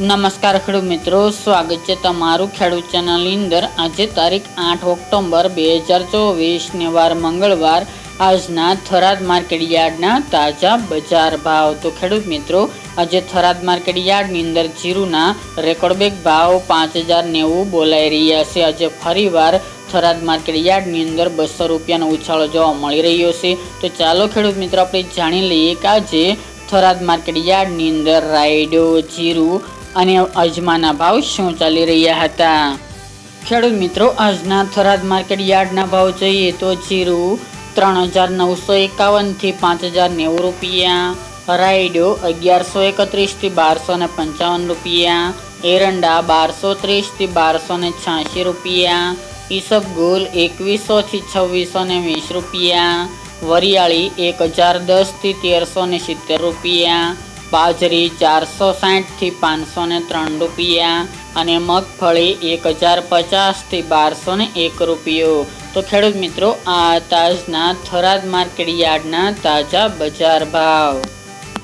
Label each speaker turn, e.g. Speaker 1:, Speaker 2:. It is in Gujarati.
Speaker 1: નમસ્કાર ખેડૂત મિત્રો, સ્વાગત છે તમારું ખેડૂત ચેનલની અંદર. આજે તારીખ આઠ ઓક્ટોબર બે હજાર ચોવીસને વાર મંગળવાર. આજના થરાદ માર્કેટ યાર્ડના તાજા બજાર ભાવ. તો ખેડૂત મિત્રો, આજે થરાદ માર્કેટ યાર્ડની અંદર જીરુના રેકોર્ડબેક ભાવ પાંચ હજાર નેવું બોલાઈ રહ્યા છે. આજે ફરીવાર થરાદ માર્કેટ યાર્ડની અંદર બસો રૂપિયાનો ઉછાળો જોવા મળી રહ્યો છે. તો ચાલો ખેડૂત મિત્રો, આપણે જાણી લઈએ કે આજે થરાદ માર્કેટ યાર્ડની અંદર રાયડો, જીરું અને અજમાના ભાવ શું ચાલી રહ્યા હતા? ખેડૂત મિત્રો, આજના થરાદ માર્કેટ યાર્ડના ભાવ જોઈએ તો જીરું ત્રણ હજાર નવસો એકાવનથી પાંચ હજાર નેવું રૂપિયા, રાયડો અગિયારસો એકત્રીસથી બારસો ને પંચાવન રૂપિયા, એરંડા બારસો ત્રીસથી બારસો ને છ્યાસી રૂપિયા, ઈસબગુલ એકવીસોથી છવ્વીસો ને વીસ રૂપિયા, વરિયાળી એક હજાર દસથી તેરસો ને સિત્તેર રૂપિયા બાજરી ચારસો સાઠથી પાંચસો ને ત્રણ રૂપિયા અને મગફળી એક હજાર પચાસથી બારસો ને એક રૂપિયો. તો ખેડૂત મિત્રો, આ તાજના થરાદ માર્કેટ યાર્ડના તાજા બજાર ભાવ.